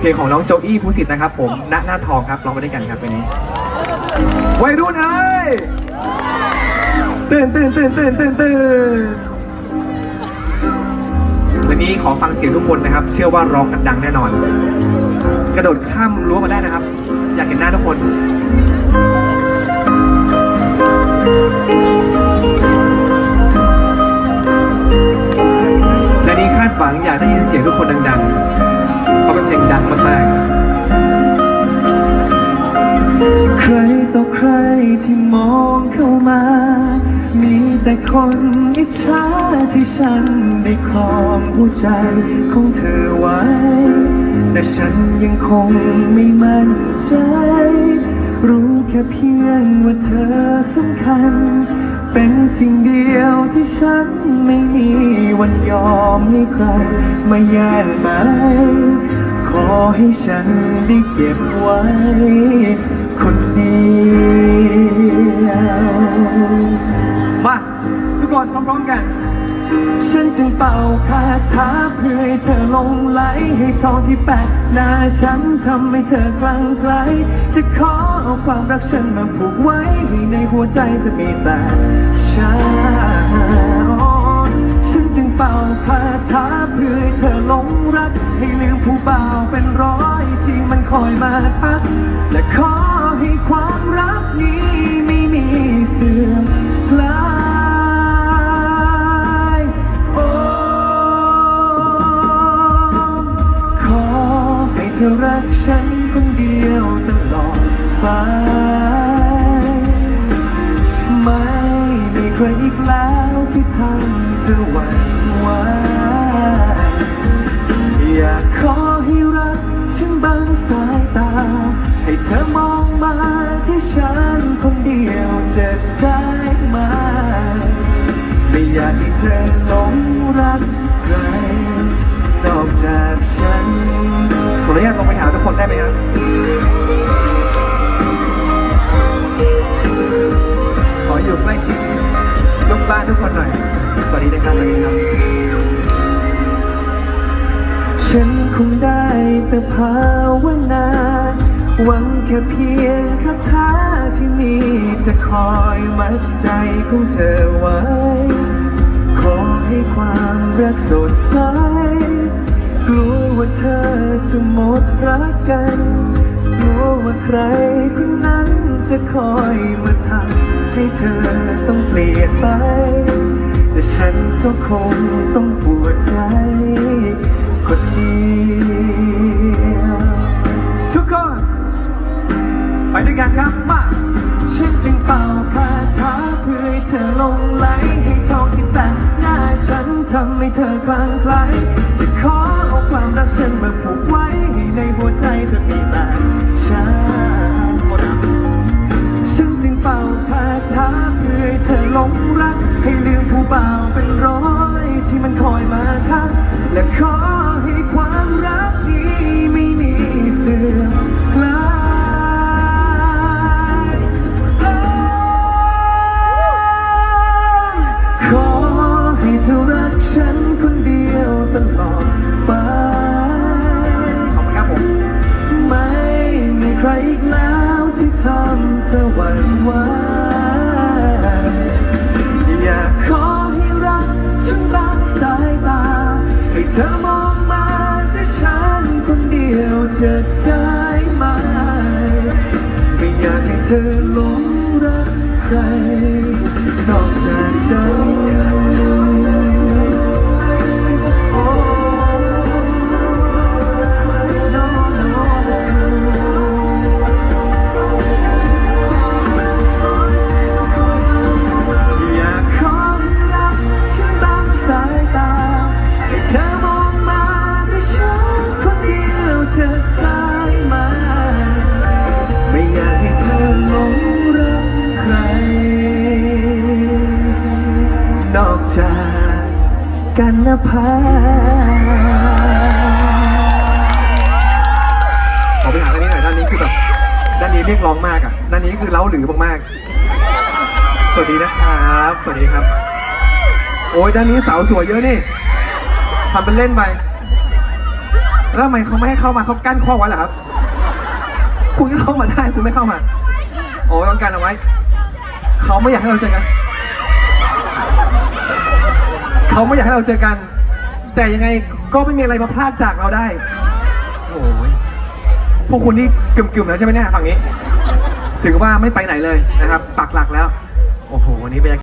เพลงของน้องโจอี้ภูสิทธิ์นะครับผมณหน้าทองครับร้องไปด้วยกันครับเพลงนี้ วัยรุ่นเอ้ยตื่นตื่นตื่นตื่นตื่นตื่นวันนี้ขอฟังเสียงทุกคนนะครับ เชื่อว่าร้องกันดังแน่นอน กระโดดข้ามรั้วมาได้นะครับ อยากเห็นหน้าทุกคนและนี้คาดหวังอยากได้ยินเสียงทุกคนดัง ๆ เขาเป็นเพลงดังมากๆ ใครต่อใครที่มองเข้ามา มีแต่คนอิจฉาที่ฉันได้ครองหัวใจของเธอไว้ แต่ฉันยังคงไม่มั่นใจ รู้แค่เพียงว่าเธอสำคัญ เป็นสิ่งเดียวที่ฉันไม่มีวันยอมให้ใครมาแย่งไป ขอให้ฉันได้เก็บไว้ คนเดียว มา ทุกคนพร้อมๆกัน ฉันจึงเป่าคาถาเพื่อให้เธอลงไหล ให้ทองที่แปะหน้าฉันทำให้เธอคลั่งไคล้จะขอเอาความรักฉันมาผูกไว้ให้ในหัวใจจะมีแต่ฉันฉันจึงเป่าคาถาเพื่อให้เธอลงรัก ให้ลืมผู้บ่าวเป็นร้อยที่มันคอยมาทัก และขอให้ความรักนี้ ธอรักฉันคนเดียวตลอดไป ไม่มีใครอีกแล้วที่ทำเธอหวั่นไหวอยากขอให้รักฉันบางสายตา ให้เธอมองมาที่ฉันคนเดียวจะได้ไหมไม่อยากให้เธอหลงรัก แต่ภาวนา หวังแค่เพียงคาถาที่มีจะคอยมัดใจของเธอไว้ ขอให้ความรักสดใส กลัวว่าเธอจะหมดรักกัน กลัวว่าใครคนนั้นจะคอยมาทำให้เธอต้องเปลี่ยนไป แต่ฉันก็คงต้องปวดใจคนเด้วยกันครับมาฉันจึงเป่าคาถาเพื่อให้เธอลงไหลให้ทองที่แต่หน้าฉันทำให้เธอคลั่งไคล้จะขอเอาความรักฉันมาผูกไว้ให้ในหัวใจจะมีแต่ฉันฉันจึงเป่าคาถาเพื่อให้เธอหลงรัก ให้ลืมผู้บ่าวเป็นร้อยที่มันคอยมาทักและขอ ธอหลงรักใคร นอกจากฉันอยากขอให้รักฉันบางสายตาให้เธอมองมาที่ฉันคนเดียวจะได้ไหมไม่อยาก ภาขอไปหาด้านนี้หน่อยด้านนี้คือแบบด้านนี้เรียกร้องมากอะด้านนี้คือเล้าหรือมากๆ สวัสดีนะครับ สวัสดีครับ โอ้ยด้านนี้สาวสวยเยอะนี่ทำเป็นเล่นไปแล้วทำไมเขาไม่ให้เข้ามาเขากั้นข้อไว้เหรอครับ คุณก็เข้ามาได้คุณไม่เข้ามาโอ้ยต้องการเอาไว้ เขาไม่อยากให้เราเจอกัน เขาไม่อยากให้เราเจอกัน แต่ยังไงก็ไม่มีอะไรมาพลาดจากเราได้ โอ้ยพวกคุณนี่กึ่มๆแล้วใช่ไหมเนี่ยฝั่งนี้ ถือว่าไม่ไปไหนเลยนะครับ ปักหลักแล้ว โอ้โหวันนี้บรรยากาศ